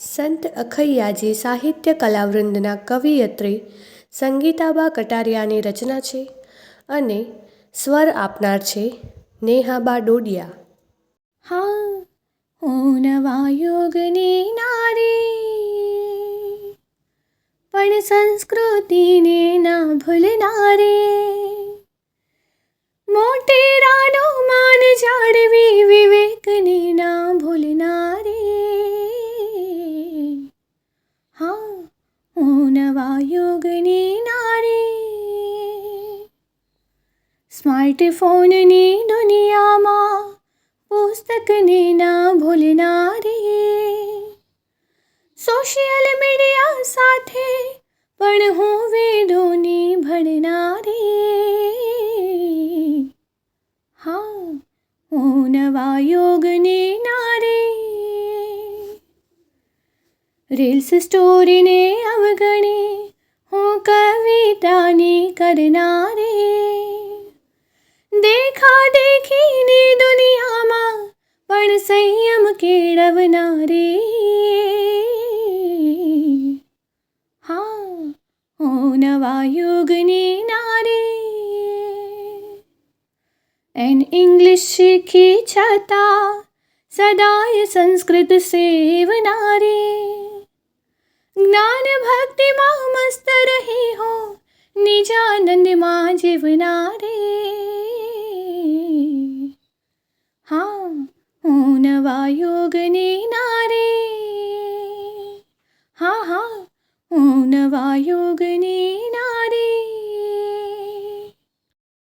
સંત અખૈયાજી સાહિત્ય કલાવૃંદના કવિયત્રી સંગીતાબા કટારિયાની રચના છે અને સ્વર આપનાર છે નેહાબા ડોડિયા. હા હું નવા યુગની નારી, પણ સંસ્કૃતિને ના ભૂલનારી. મોટેરાનો માન જાળવી વિવેકને હું નવા યુગની નારી સ્માર્ટફોનની દુનિયામાં પુસ્તકને ના ભૂલનારી સોશિયલ મીડિયા સાથે પણ હું વેદોની ભણનારી હા હું નવા યોગની નારી રીલ્સ સ્ટોરીને અવગણી હું કવિતાની કરનારી દેખા દેખીની દુનિયામાં પણ સંયમ કેળવનારી હા હું નવા યુગની નારી એન ઇંગ્લિશ શીખી છતાં ज्ञान भक्ति मस्त रही हो निजानंद माँ जीवना रे हाँ हूँ निवायोगनि नारे हाँ हाँ ॐ न वा